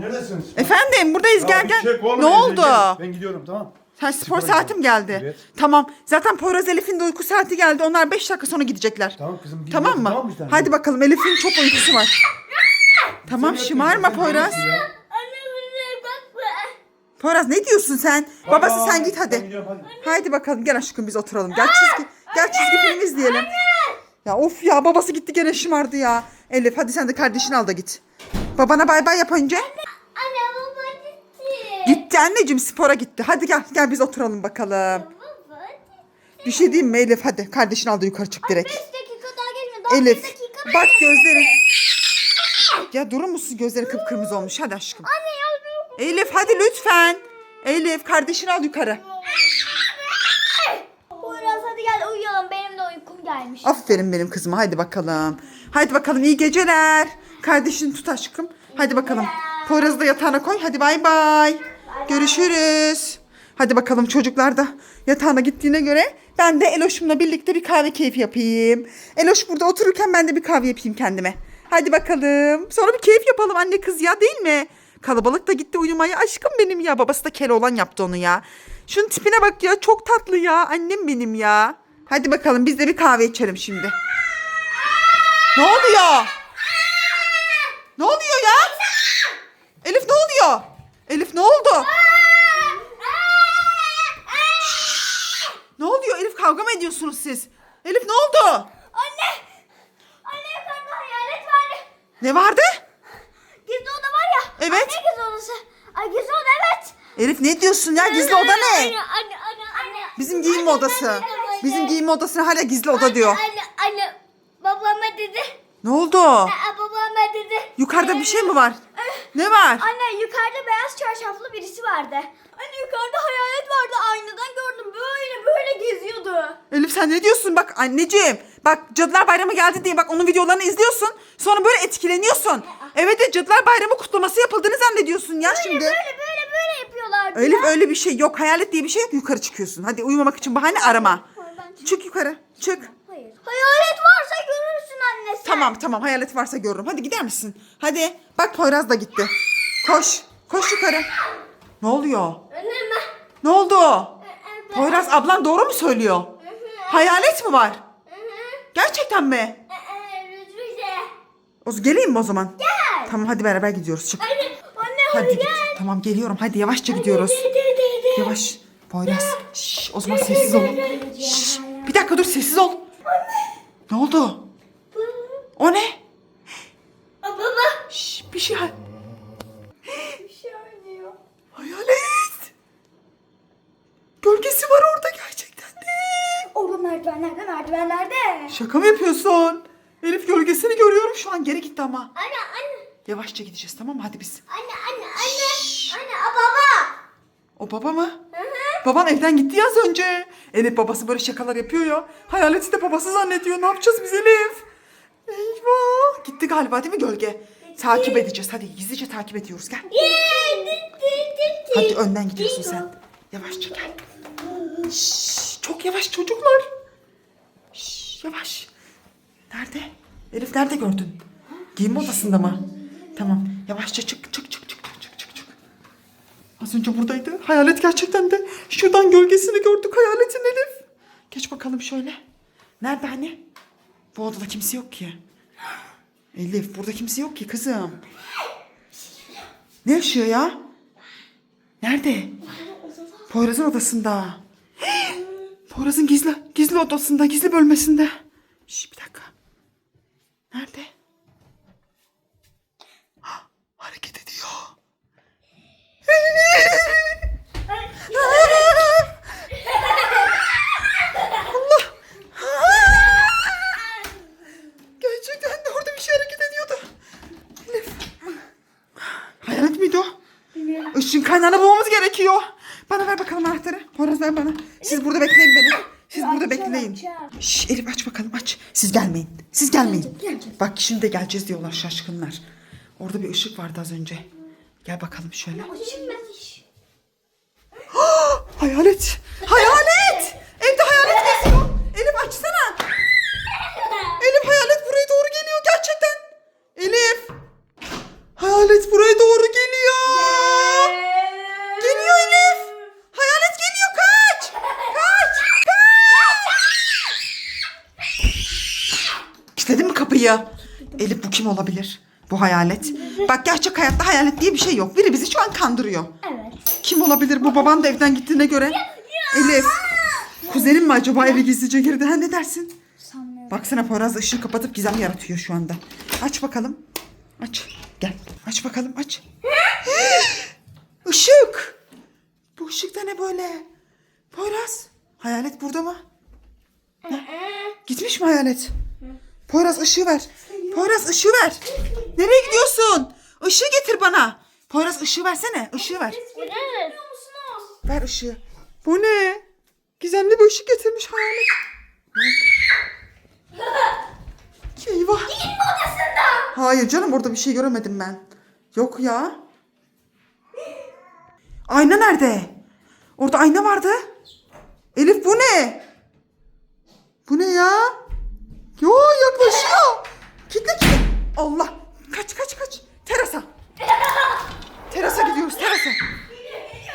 Neredesiniz? Efendim buradayız gel gel. çek oğlum, Ne oldu? gel. Ben gidiyorum tamam. Sen spor Spora saatim geldi. Evet. Tamam. Zaten Poyraz Elif'in de uyku saati geldi. Onlar 5 dakika sonra gidecekler. Tamam kızım. Tamam mı? Tamam bir tane. Hadi bakalım Elif'in çok uykusu var. tamam Sen şımarma yapıyorsun, sen Poyraz. yapıyorsun ya. Anne bize bakma. Poyraz ne diyorsun sen? Babası Aa, sen git ben hadi. gidiyorum, hadi. Haydi bakalım gel aşkım biz oturalım. Gel çizgi, gel çizgi film izleyelim. Ya of ya babası gitti gene şımardı ya. Elif hadi sen de kardeşini al da git. Babana bay bay yap önce. Anne baba gitti. Gitti anneciğim spora gitti. Hadi gel gel biz oturalım bakalım. Baba. Bir şey diyeyim mi Elif hadi kardeşini al da yukarı çık direkt. 5 dakika daha gelmiyor. Daha Elif dakika bak bekle. gözlerin. Ya durur musun gözleri kıpkırmızı olmuş hadi aşkım. Anne yavrum. Elif hadi lütfen. Elif kardeşini al yukarı. Poyraz hadi gel uyuyalım. Benim de uykum gelmiş. Aferin benim kızıma hadi bakalım. Hadi bakalım iyi geceler. Kardeşini tut aşkım. Hadi bakalım. Poyraz'ı da yatağına koy. Hadi bay bay. Görüşürüz. Hadi bakalım çocuklar da yatağına gittiğine göre ben de Eloş'umla birlikte bir kahve keyfi yapayım. Eloş burada otururken ben de bir kahve yapayım kendime. Hadi bakalım. Sonra bir keyif yapalım anne kız ya değil mi? Kalabalık da gitti uyumaya. Aşkım benim ya. Babası da Keloğlan yaptı onu ya. Şunun tipine bak ya. Çok tatlı ya. Annem benim ya. Hadi bakalım biz de bir kahve içelim şimdi. Ne oluyor? Ne oluyor ya? Elif ne oluyor? Elif ne oldu? Ne oluyor Elif kavga mı ediyorsunuz siz? Elif ne oldu? Anne. Anne yukarıda hayalet var. Ne vardı? Gizli oda var ya. Evet. Anne gizli odası. Ay gizli oda evet. Elif ne diyorsun ya gizli oda ne? Anne anne anne. anne. Bizim giyinme odası. Bizim giyinme odasına hala gizli oda diyor. Anne anne. Babama dedi. Ne oldu? Aa. Yukarıda bir şey mi var? Ne var? Anne yukarıda beyaz çarşaflı birisi vardı. Anne yukarıda hayalet vardı. Aynadan gördüm. Böyle böyle geziyordu. Elif sen ne diyorsun? Bak anneciğim. Bak Cadılar Bayramı geldi diye bak onun videolarını izliyorsun. Sonra böyle etkileniyorsun. Evet de Cadılar Bayramı kutlaması yapıldığını zannediyorsun ya şimdi. Böyle böyle böyle yapıyorlardı. Elif ya. öyle bir şey yok. Hayalet diye bir şey yok. Yukarı çıkıyorsun. Hadi uyumamak için bahane arama. Çık- Çık yukarı. Çık. Hayır. Hayalet varsa anne sen. Tamam tamam hayalet varsa görürüm. Hadi gider misin? Hadi. Bak Poyraz da gitti. Koş. Koş yukarı. Ne oluyor? Ben. Ne oldu? ben- Poyraz ablan doğru mu söylüyor? Hayalet mi var? Gerçekten mi? Lütfüce. O geleyim mi o zaman? Gel. Tamam hadi beraber gidiyoruz. Çık. Anne, anne Hadi hadi git. gel. Tamam geliyorum. Hadi yavaşça gidiyoruz. Hadi, hadi, hadi. Yavaş. Poyraz. Şş, o zaman sessiz ol. Şş, bir dakika dur sessiz ol. Ne oldu? O ne? Aa, Baba. Şş, bir şey. Bir şey oynuyor. Hayalet. Gölgesi var orada gerçekten de. Orada merdivenlerde merdivenlerde. Şaka mı yapıyorsun? Elif gölgesini görüyorum şu an. Geri gitti ama. Anne anne. Yavaşça gideceğiz tamam mı? Hadi biz. Anne anne anne. Anne aa, baba. O baba mı? Hı hı. Baban evden gitti ya az önce. Elif babası böyle şakalar yapıyor ya. Hayaleti de babası zannediyor. Ne yapacağız biz Elif? Eyvah. Gitti galiba değil mi gölge? Takip edeceğiz. Hadi gizlice takip ediyoruz. Gel. Hadi önden gidiyorsun sen. Yavaşça gel. Şşş, çok yavaş çocuklar. Şşş, yavaş. Nerede? Elif nerede gördün? Giyinme odasında mı? Tamam. Yavaşça çık çık çık çık çık çık çık. Az önce buradaydı. Hayalet gerçekten de şuradan gölgesini gördük hayaletin Elif. Geç bakalım şöyle. Nerede hani? Bu odada kimse yok ki. Elif burada kimse yok ki kızım. Ne yaşıyor ya? Nerede? Poyraz'ın odasında. Poyraz'ın gizli gizli odasında, gizli bölmesinde. Şş, bir dakika. Nerede? Hah, Hareket ediyor. Allah. Gerçekten de orada bir şey hareket ediyordu. Elif. Hayalet miydi o? Işın kaynağını bulmamız gerekiyor. Bana ver bakalım anahtarı. Ver bana. Siz burada bekleyin beni. Siz burada bekleyin. Şş, Elif aç bakalım aç. Siz gelmeyin. Siz gelmeyin. Bak şimdi de geleceğiz diyorlar şaşkınlar. Orada bir ışık vardı az önce. Gel bakalım şöyle. Şimdi Hayalet. Hayalet. Ya. Elif bu kim olabilir? Bu hayalet. Bak gerçek hayatta hayalet diye bir şey yok. Biri bizi şu an kandırıyor. Evet. Kim olabilir? Bu baban da evden gittiğine göre. Elif. Kuzenin mi acaba eve gizlice girdi? Ha ne dersin? Sanmıyorum. Baksana Poyraz ışığı kapatıp gizem yaratıyor şu anda. Aç bakalım. Aç. Gel. Aç bakalım aç. Işık. Bu ışık da ne böyle? Poyraz. Hayalet burada mı? Ne? Gitmiş mi hayalet? Poyraz ışığı ver. Poyraz ışığı ver. Nereye gidiyorsun? Işığı getir bana. Poyraz ışığı versene. Işığı ver. Ver ışığı. Bu ne? Gizemli bir ışık getirmiş hayalet. Eyvah. Giyinme odasında. Hayır canım orada bir şey göremedim ben. Yok ya. Ayna nerede? Orada ayna vardı. Elif bu ne? Bu ne ya? Yo yaklaşıyor. Kitle kitle. Allah. Kaç kaç kaç. Terasa. Terasa gidiyoruz terasa.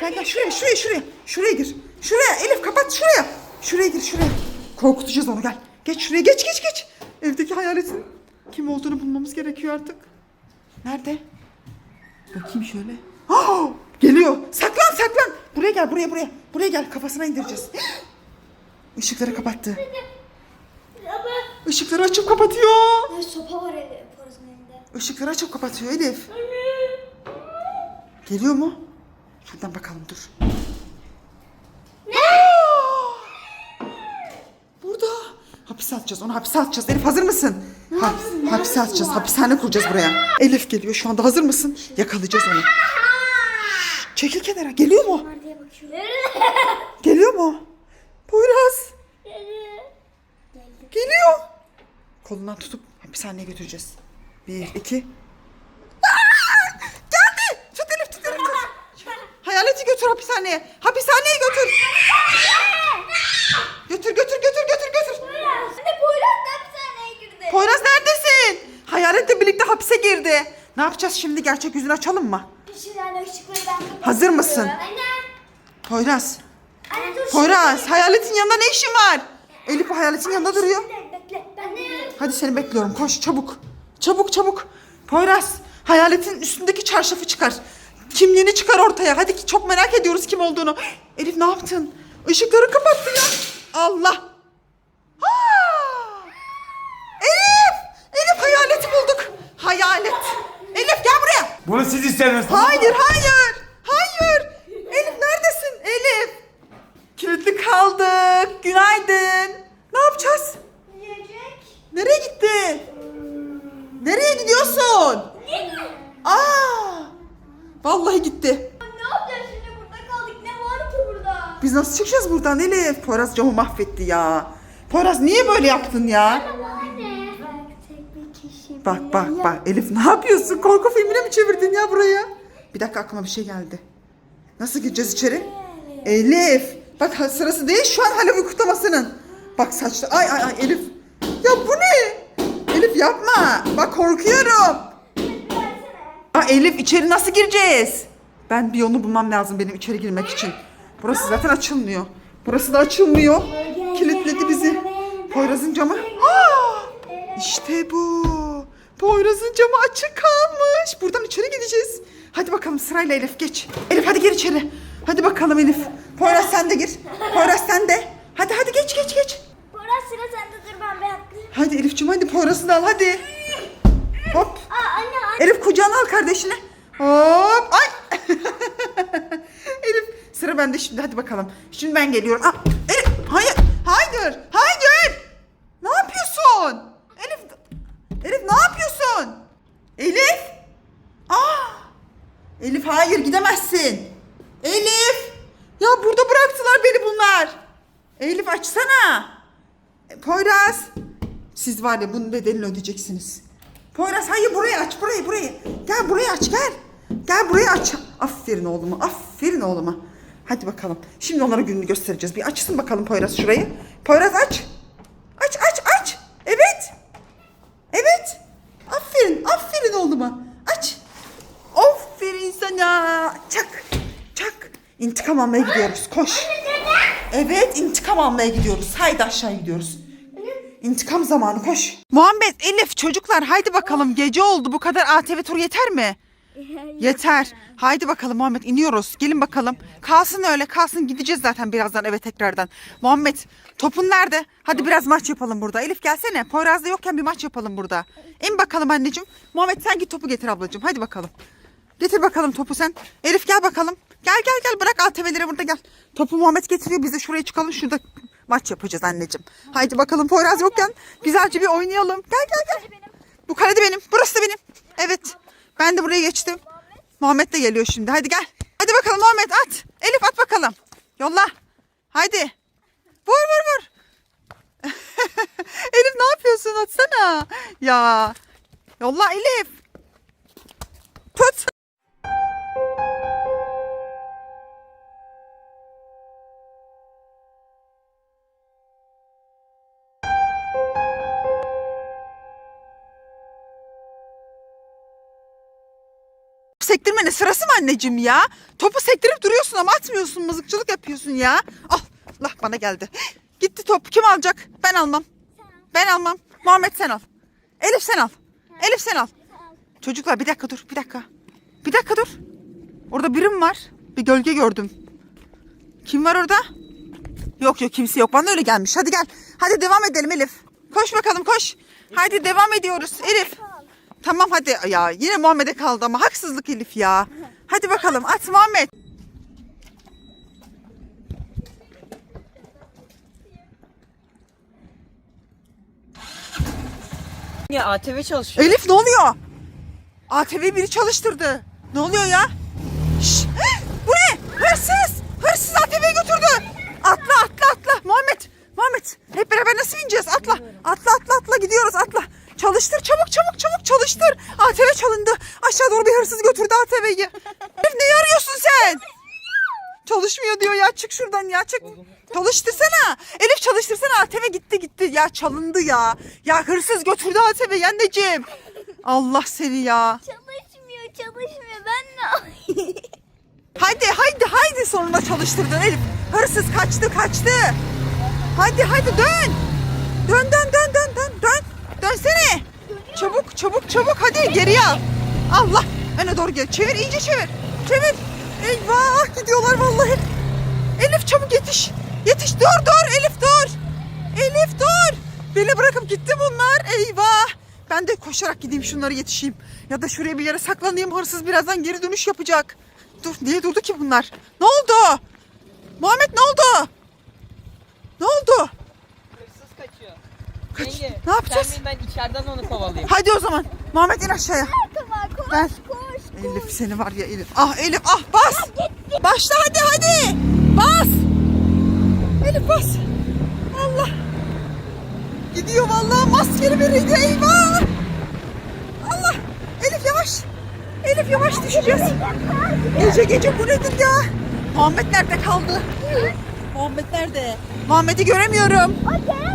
Gel gel şuraya şuraya şuraya. Şuraya gir. Şuraya Elif kapat şuraya. Şuraya gir şuraya. Korkutacağız onu gel. Geç şuraya geç geç geç. Evdeki hayaletin kim olduğunu bulmamız gerekiyor artık. Nerede? Bakayım şöyle. Ah! Geliyor. Saklan saklan. Buraya gel buraya buraya. Buraya gel kafasına indireceğiz. Işıkları kapattı. Işıkları açıp kapatıyor. Ay sopa var. Parasının elinde. Işıkları açıp kapatıyor Elif. Geliyor mu? Şuradan bakalım dur. Aa! Burada. Hapise atacağız. Onu hapise atacağız. Elif hazır mısın? Ha, hapise atacağız. Hapishane kuracağız buraya. Elif geliyor şu anda. Hazır mısın? Yakalayacağız onu. Şşş, Çekil kenara. Geliyor mu? Var diye bakıyorum. Geliyor mu? Poyraz. Geliyor. Kolundan tutup hapishaneye götüreceğiz. Bir, iki. Aa! Geldi. Tut Elif, tut Elif, tut. Hayaleti götür hapishaneye. Hapishaneye götür. Götür, götür, götür, götür, götür. Anne Poyraz da hapishaneye girdi. Poyraz neredesin? Hayaletle birlikte hapse girdi. Ne yapacağız şimdi? Gerçek yüzünü açalım mı? Şimdi anne ışıkları ben kapatıyorum. Hazır mısın? Anne. Poyraz. Anne dur. Poyraz, hayaletin yanında ne işin var? Elif hayaletin yanında duruyor. Bekle bekle. Ben de. Hadi seni bekliyorum. Koş çabuk. Çabuk çabuk. Poyraz hayaletin üstündeki çarşafı çıkar. Kimliğini çıkar ortaya. Hadi çok merak ediyoruz kim olduğunu. Elif ne yaptın? Işıkları kapattı ya. Allah. Ha! Elif! Elif hayaleti bulduk. Hayalet. Elif gel buraya. Bunu siz istediniz. Hayır hayır. Hayır. Elif neredesin? Elif. Kilitli kaldık. Günaydın. Ne. Nereye gitti? Nereye gidiyorsun? Aa! Vallahi gitti. Ne yapacağız şimdi burada kaldık? Ne var ki burada? Biz nasıl çıkacağız buradan Elif? Poyraz camı mahvetti ya. Poyraz niye böyle yaptın ya? Bak. Bak bak Elif ne yapıyorsun? Korku filmine mi çevirdin ya buraya? Bir dakika aklıma bir şey geldi. Nasıl gireceğiz içeri? Elif. Bak sırası değil şu an Halloween kutlamasının. Bak saçlı. Ay ay ay Elif. Ya bu ne? Elif yapma. Bak korkuyorum. Aa, Elif içeri nasıl gireceğiz? Ben bir yolunu bulmam lazım benim içeri girmek için. Burası zaten açılmıyor. Burası da açılmıyor. Kilitledi bizi. Poyraz'ın camı. Aa, işte bu. Poyraz'ın camı açık kalmış. Buradan içeri gideceğiz. Hadi bakalım sırayla Elif geç. Elif hadi gir içeri. Hadi bakalım Elif. Poyraz sen de gir. Poyraz sen de. Hadi hadi geç geç geç. Poyraz sıra sende dur. Hadi Elif'ciğim hadi Poyraz'ı da al hadi. Hop. Aa anne anne. Elif kucağına al kardeşini. Hop. Ay. Elif sıra bende şimdi hadi bakalım. Şimdi ben geliyorum. Aa, Elif hayır. Hayır. Hayır. Ne yapıyorsun? Elif. Elif ne yapıyorsun? Elif. Aa. Elif hayır gidemezsin. Elif. Ya burada bıraktılar beni bunlar. Elif açsana. Poyraz. Siz var ya bunun bedelini ödeyeceksiniz. Poyraz hayır burayı aç burayı burayı. Gel burayı aç gel. Gel burayı aç. Aferin oğluma aferin oğluma. Hadi bakalım. Şimdi onlara gününü göstereceğiz. Bir açsın bakalım Poyraz şurayı. Poyraz aç. Aç aç aç. Evet. Evet. Aferin aferin oğluma. Aç. Aferin sana. Çak. Çak. İntikam almaya gidiyoruz. Koş. Evet intikam almaya gidiyoruz. Haydi aşağı gidiyoruz. İntikam zamanı koş. Muhammed, Elif çocuklar haydi bakalım gece oldu bu kadar ATV turu yeter mi? Yeter. Haydi bakalım Muhammed iniyoruz. Gelin bakalım. Kalsın öyle kalsın gideceğiz zaten birazdan eve tekrardan. Muhammed topun nerede? Hadi biraz maç yapalım burada. Elif gelsene. Poyraz'da yokken bir maç yapalım burada. İn bakalım anneciğim. Muhammed sen git topu getir ablacığım. Hadi bakalım. Getir bakalım topu sen. Elif gel bakalım. Gel gel gel bırak ATV'leri burada gel. Topu Muhammed getiriyor biz de şuraya çıkalım şurada maç yapacağız anneciğim. Haydi bakalım Poyraz yokken güzelce bir oynayalım. Gel gel gel. Bu kale de benim. Burası da benim. Evet. Ben de buraya geçtim. Muhammed de geliyor şimdi. Hadi gel. Hadi bakalım Muhammed at. Elif at bakalım. Yolla. Haydi. Vur vur vur. Elif ne yapıyorsun? Atsana. Ya. Yolla Elif. Tut. Sektirmenin sırası mı anneciğim ya? Topu sektirip duruyorsun ama atmıyorsun. Mızıkçılık yapıyorsun ya. Al. Allah bana geldi. Gitti top. Kim alacak? Ben almam. Ben almam. Muhammed sen al. Elif sen al. Elif sen al. Çocuklar bir dakika dur. Bir dakika. Bir dakika dur. Orada birim var. Bir gölge gördüm. Kim var orada? Yok yok kimse yok. Bana öyle gelmiş. Hadi gel. Hadi devam edelim Elif. Koş bakalım koş. Hadi devam ediyoruz Elif. Tamam hadi ya yine Muhammed'e kaldı ama haksızlık Elif ya. Hadi bakalım at Muhammed. Ya ATV çalışıyor. Elif ne oluyor? ATV biri çalıştırdı. Ne oluyor ya? Şşş, bu ne? Hırsız! Hırsız ATV'yi götürdü. Atla atla atla. Muhammed, Muhammed hep beraber nasıl bineceğiz? Atla, atla atla atla gidiyoruz atla. Çalıştır çabuk çabuk çalıştır. ATV çalındı. Aşağı doğru bir hırsız götürdü ATV'yi. Elif neyi arıyorsun sen? Çalışmıyor diyor ya çık şuradan ya çık. Çalıştırsana. Elif çalıştırsana ATV gitti gitti ya çalındı ya. Ya hırsız götürdü ATV'yi anneciğim. Allah seni ya. Çalışmıyor çalışmıyor ben ne Haydi haydi haydi sonunda çalıştırdın Elif. Hırsız kaçtı kaçtı. Hadi hadi dön. Dön dön dön dön dön dön. Dönsene. Çabuk çabuk çabuk hadi geriye al. Allah. Öne doğru gel. Çevir iyice çevir. Çevir. Eyvah gidiyorlar vallahi. Elif çabuk yetiş. Yetiş dur dur Elif dur. Elif dur. Beni bırakıp gitti bunlar. Eyvah. Ben de koşarak gideyim şunları yetişeyim. Ya da şuraya bir yere saklanayım. Hırsız birazdan geri dönüş yapacak. Dur niye durdu ki bunlar? Ne oldu? Muhammed ne oldu? Ne oldu? Hırsız kaçıyor. Kaç- Yenge, ne yapacağız? Sen ben içeriden onu kovalayayım. Hadi o zaman. Muhammed in aşağıya. Tamam koş Gel. koş. Elif seni var ya Elif. Ah Elif ah bas. Başla hadi hadi. Bas. Elif bas. Allah. Gidiyor vallahi maskeli biriydi eyvah. Allah. Elif yavaş. Elif yavaş düşeceğiz. Gece gece bu nedir ya? Muhammed nerede kaldı? Muhammed nerede? Muhammed'i göremiyorum. O gelemezsin ki.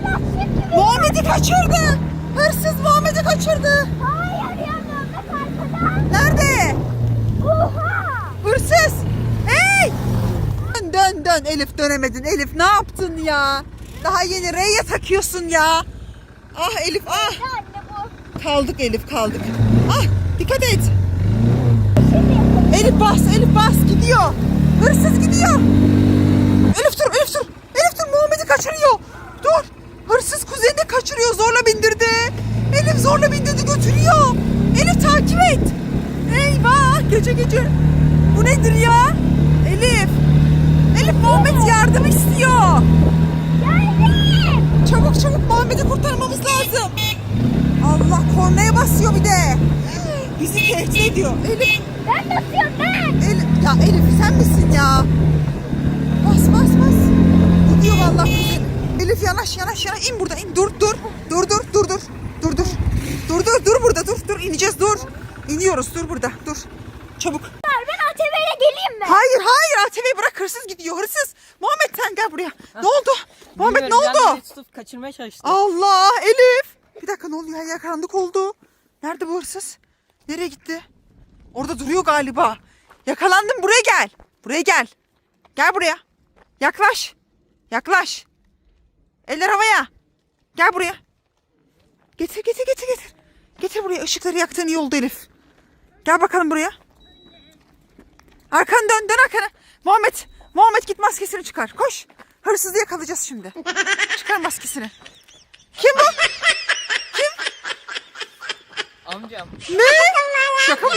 Muhammed'i kaçırdı. Hırsız Muhammed'i kaçırdı. Hayır yanımda arkadan. Nerede? Oha. Hırsız! Hey! Dön dön dön Elif dönemedin. Elif ne yaptın ya? Daha yeni reye takıyorsun ya. Ah Elif ah. Kaldık Elif kaldık. Ah dikkat et. Elif bas Elif bas gidiyor. Hırsız gidiyor. Elif dur Elif dur. Elif dur Muhammed'i kaçırıyor. Dur. Hırsız kuzenini kaçırıyor zorla bindirdi. Elif zorla bindirdi götürüyor. Elif takip et. Eyvah gece gece. Bu nedir ya? Elif. Elif Muhammed yardım istiyor. Geldim. Çabuk çabuk Muhammed'i kurtarmamız lazım. Allah kornaya basıyor bir de. Bizi tehdit ediyor. Elif Ben basıyorum ben. Elif, ya Elif sen misin ya? Bas bas bas. Gidiyor vallahi kuzen. Elif yanaş yanaş yanaş in burada in dur dur. Dur dur dur dur. Dur dur. Dur dur dur burada dur dur ineceğiz dur. İniyoruz dur burada dur. Çabuk. Ben ATV ile geleyim mi? Hayır hayır ATV'yi bırak hırsız gidiyor hırsız. Muhammed sen gel buraya. Ne oldu? Muhammed ne Bilmiyorum, oldu? tutup kaçırmaya çalıştı. Allah Elif. Bir dakika ne oluyor ya karanlık oldu. Nerede bu hırsız? Nereye gitti? Orada duruyor galiba. Yakalandım buraya gel. Buraya gel. Gel buraya. Yaklaş. Yaklaş. Eller havaya. Gel buraya. Getir getir getir getir. Getir buraya ışıkları yaktığın iyi oldu Elif. Gel bakalım buraya. Arkanı dön dön arkanı. Muhammed Muhammed git maskesini çıkar. Koş. Hırsızı yakalayacağız şimdi. Çıkar maskesini. Kim bu? Amcam. Ne? Şaka mı?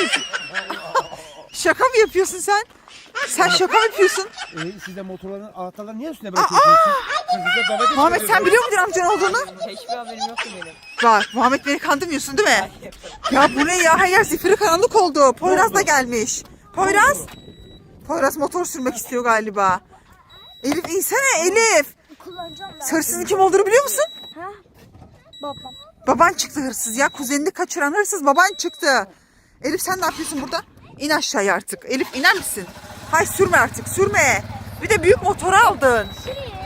Şaka mı yapıyorsun sen? Sen şaka mı yapıyorsun? E, siz de motorların anahtarları niye üstüne bırakıyorsunuz? Siz size davet ediyorsunuz. Muhammed sen biliyor muydun amcan olduğunu? Hiçbir haberim yoktu benim. Bak Muhammed beni kandırmıyorsun değil mi? Ya bu ne ya? Her yer zifiri karanlık oldu. Poyraz da gelmiş. Poyraz. Poyraz motor sürmek istiyor galiba. Elif insene Elif. Kullanacağım ben. Hırsızın kim olduğunu biliyor musun? Ha? Babam. Baban çıktı hırsız ya. Kuzenini kaçıran hırsız baban çıktı. Elif sen ne yapıyorsun burada? İn aşağıya artık. Elif iner misin? Hay sürme artık sürme. Bir de büyük motoru aldın.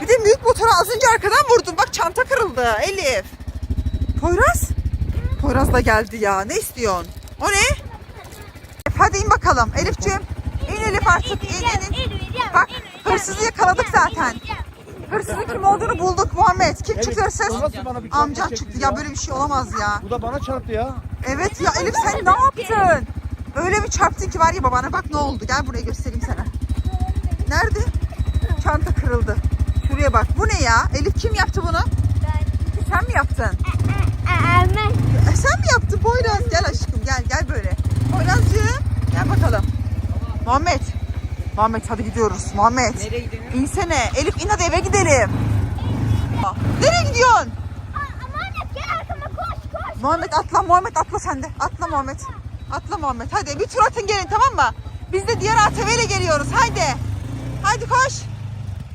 Bir de büyük motoru az önce arkadan vurdun. Bak çanta kırıldı Elif. Poyraz? Poyraz da geldi ya. Ne istiyorsun? O ne? Hadi in bakalım Elifciğim. İn Elif artık. İn in in. Bak hırsızı yakaladık zaten. Hırsızın kim olduğunu bulduk Muhammed. Kim çıktı hırsız? Amcan çıktı ya? ya böyle bir şey olamaz ya. Bu da bana çarptı ya. Evet ya Elif sen ne yaptın? Öyle bir çarptın ki var ya babana bak ne oldu. Gel buraya göstereyim sana. Nerede? Çanta kırıldı. Şuraya bak. Bu ne ya? Elif kim yaptı bunu? Sen mi yaptın? Ermen. E, sen mi yaptın Poyraz? Gel aşkım gel gel böyle. Poyrazcığım gel bakalım. Muhammed. Muhammed hadi gidiyoruz. Muhammed. Nereye gidelim? İnsene. Elif in hadi eve gidelim. Nereye gidiyorsun? Aman gel arkama koş koş. Muhammed atla Muhammed atla sen de. Atla Muhammed. Atla Muhammed. Hadi bir tur atın gelin tamam mı? Biz de diğer ATV ile geliyoruz. Haydi. Haydi koş.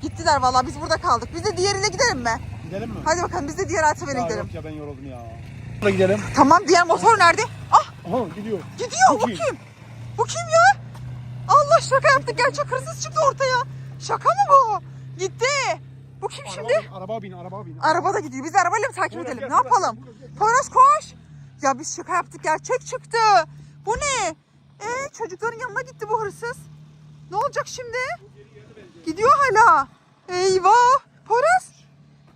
Gittiler vallahi biz burada kaldık. Biz de diğerine gidelim mi? Gidelim mi? Hadi bakalım biz de diğer ATV ile gidelim. yok ya ben yoruldum ya. Hadi gidelim. Tamam diğer motor nerede? Ah Aha gidiyor. gidiyor Bu bu kim? kim? Bu kim ya? Allah şaka yaptık gerçek hırsız çıktı ortaya. Şaka mı bu? Gitti. Bu kim şimdi? Araba bin, araba bin. Araba da gidiyor. Biz arabayla mı takip Poyraz edelim? gel, Ne yapalım? Poyraz koş. Ya biz şaka yaptık. Gerçek çıktı. Bu ne? Ee, çocukların yanına gitti bu hırsız. Ne olacak şimdi? Gidiyor hala. Eyvah. Poyraz.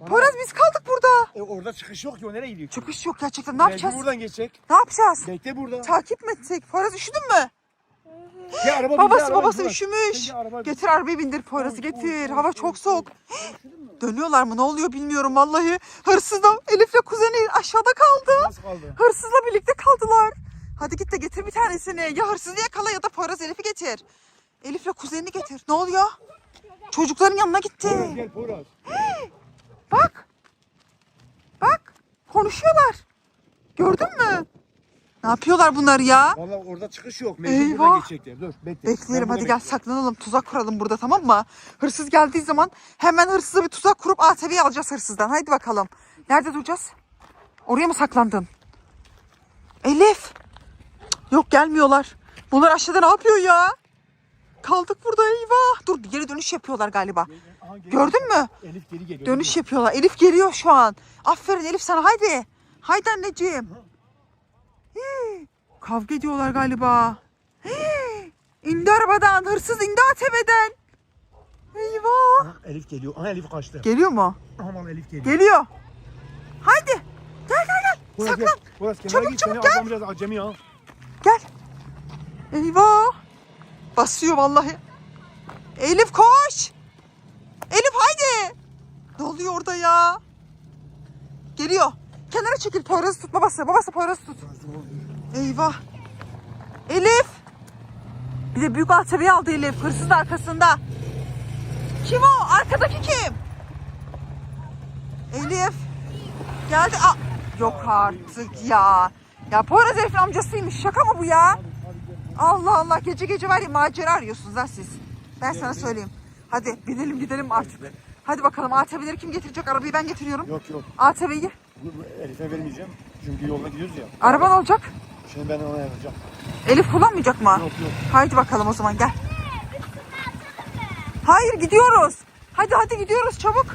Bana- Poyraz biz kaldık burada. E, orada çıkış yok ki o nereye gidiyor? Çıkış yok gerçekten. Ne yapacağız? Belki buradan geçecek. Ne yapacağız? Bekle burada. Takip mi etsek? Poyraz üşüdün mü? Ya araba Babası araba babası bin, üşümüş. Sen de araba bin. Getir arabayı bindir Poyraz'ı Oy, getir. Hava çok soğuk. Dönüyorlar mı? Ne oluyor bilmiyorum vallahi. Hırsız da Elif'le kuzeni aşağıda kaldı. Nasıl kaldı? Hırsızla birlikte kaldılar. Hadi git de getir bir tanesini. Ya hırsızı yakala ya da Poyraz Elif'i getir. Elif'le kuzenini getir. Ne oluyor? Çocukların yanına gitti. Poyraz gel Poyraz. Bak. Bak. Konuşuyorlar. Gördün mü? Ne yapıyorlar bunlar ya? Valla orada çıkış yok. Mecbur Eyvah. geçecekler. Dur bekle. Bekleyelim Ben hadi burada gel saklanalım. Tuzak kuralım burada tamam mı? Hırsız geldiği zaman hemen hırsıza bir tuzak kurup ATV'yi alacağız hırsızdan. Haydi bakalım. Nerede duracağız? Oraya mı saklandın? Elif. Yok gelmiyorlar. Bunlar aşağıda ne yapıyor ya? Kaldık burada eyvah. Dur geri dönüş yapıyorlar galiba. Aha, geliyor. Gördün mü? Elif geri geliyor. Dönüş yapıyorlar. Elif geliyor şu an. Aferin Elif sana haydi. Haydi anneciğim. Hii, Kavga ediyorlar galiba. Hii, İndi arabadan. Hırsız indi ATV'den. Eyvah. Aha, Elif geliyor. Aha Elif kaçtı. Geliyor mu? Aman Elif geliyor. Geliyor. Haydi. Gel gel gel. Saklan. gel. Kenara Çabuk, git. çabuk Seni gel. acemi ya. Gel. Eyvah. Basıyor vallahi. Elif koş. Elif haydi. Ne oluyor orada ya? Geliyor. Kenara çekil Poyraz'ı tut babası. Babası Poyraz'ı tut. Eyvah. Elif. Bir de büyük ATV'yi aldı Elif. Hırsız da arkasında. Kim o? Arkadaki kim? Elif. Geldi. Aa, yok artık ya. Ya Poyraz herifin amcasıymış. Şaka mı bu ya? Allah Allah. Gece gece var ya macera arıyorsunuz ha siz. Ben sana söyleyeyim. Hadi binelim gidelim artık. Hadi bakalım ATV'leri kim getirecek? Arabayı ben getiriyorum. Yok yok. ATV'yi. Bu- bu Elif'e vermeyeceğim. Çünkü yolda gidiyoruz ya. Araban olacak. Şimdi ben ona yapacağım. Elif kullanmayacak mı? Yok yok. Haydi bakalım o zaman gel. Hayır gidiyoruz. Hadi hadi gidiyoruz çabuk.